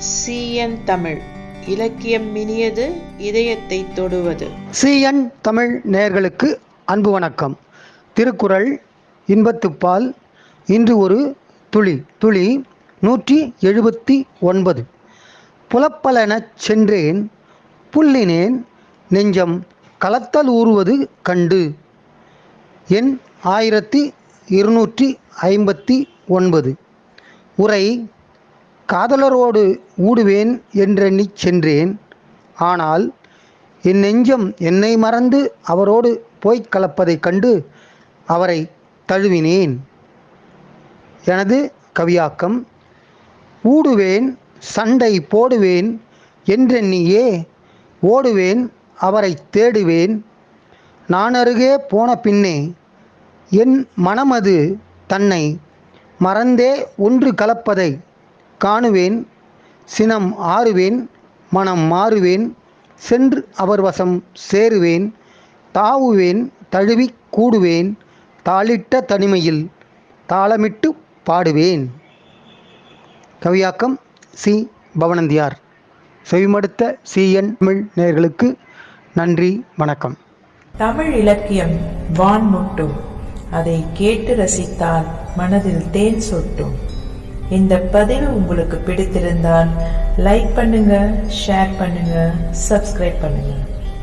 CN Tamil. இலக்கியம் மினியது இதயத்தை தொடுவது. CN Tamil நேயர்களுக்கு அன்பு வணக்கம். திருக்குறள் இன்பத்துப்பால் இன்று ஒரு துளி துளி நூற்றி எழுபத்தி ஒன்பது. புலப்பலனச் சென்றேன் புல்லினேன் நெஞ்சம் கலத்தல் ஊறுவது கண்டு. என் ஆயிரத்தி இருநூற்றி ஐம்பத்தி ஒன்பது. உரை காதலரோடு ஊடுவேன் என்றெண்ணிச் சென்றேன். ஆனால் என் நெஞ்சம் என்னை மறந்து அவரோடு போய்க் கலப்பதைக் கண்டு அவரை தழுவினேன். எனது கவியாக்கம் ஊடுவேன் சண்டை போடுவேன் என்றெண்ணியே ஓடுவேன் அவரை தேடுவேன். நான் அருகே போன பின்னே என் மனமது தன்னை மறந்தே ஒன்று கலப்பதை காணுவேன் சினம் ஆறுவேன் மனம் மாறுவேன் சென்று அவர் வசம் சேருவேன் தாவுவேன் தழுவி கூடுவேன் தாளிட்ட தனிமையில் தாளமிட்டு பாடுவேன். கவியாக்கம் சி. பவனந்தியார். செவிமடுத்த சிஎன் தமிழ் நேயர்களுக்கு நன்றி வணக்கம். தமிழ் இலக்கியம் வான் முட்டும் அதை கேட்டு ரசித்தால் மனதில் தேன் சொட்டும். இந்த பதிவு உங்களுக்கு பிடித்திருந்தால் லைக் பண்ணுங்க ஷேர் பண்ணுங்க சப்ஸ்கிரைப் பண்ணுங்க.